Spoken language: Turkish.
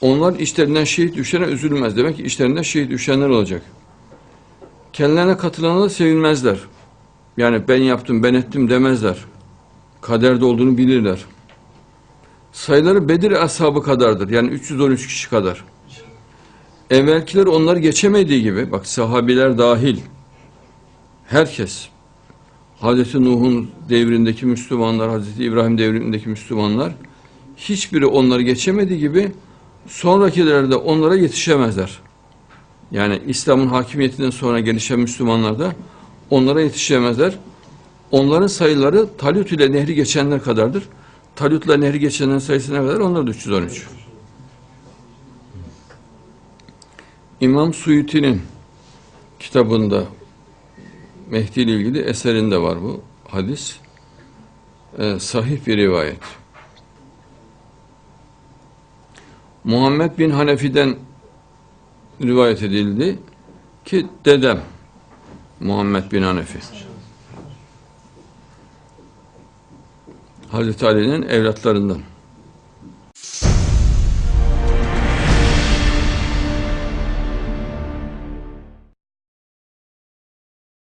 Onlar işlerinden şehit düşene üzülmez. Demek ki işlerinden şehit düşenler olacak. Kendilerine katılana da sevinmezler. Yani ben yaptım, ben ettim demezler. Kaderde olduğunu bilirler. Sayıları Bedir ashabı kadardır. Yani 313 kişi kadar. Evvelkiler onları geçemediği gibi, bak sahabiler dahil, herkes, Hazreti Nuh'un devrindeki Müslümanlar, Hazreti İbrahim devrindeki Müslümanlar, hiçbiri onları geçemediği gibi, sonrakiler de onlara yetişemezler. Yani İslam'ın hakimiyetinden sonra gelişen Müslümanlar da onlara yetişemezler. Onların sayıları Talut ile nehri geçenler kadardır. Talut ile nehri geçenlerin sayısı ne kadar? Onlar da 313. İmam Suyuti'nin kitabında Mehdi ile ilgili eserinde var bu hadis. Ee, sahih bir rivayet. Muhammed bin Hanefi'den rivayet edildi ki dedem Muhammed bin Hanefi. Hazreti Ali'nin evlatlarından.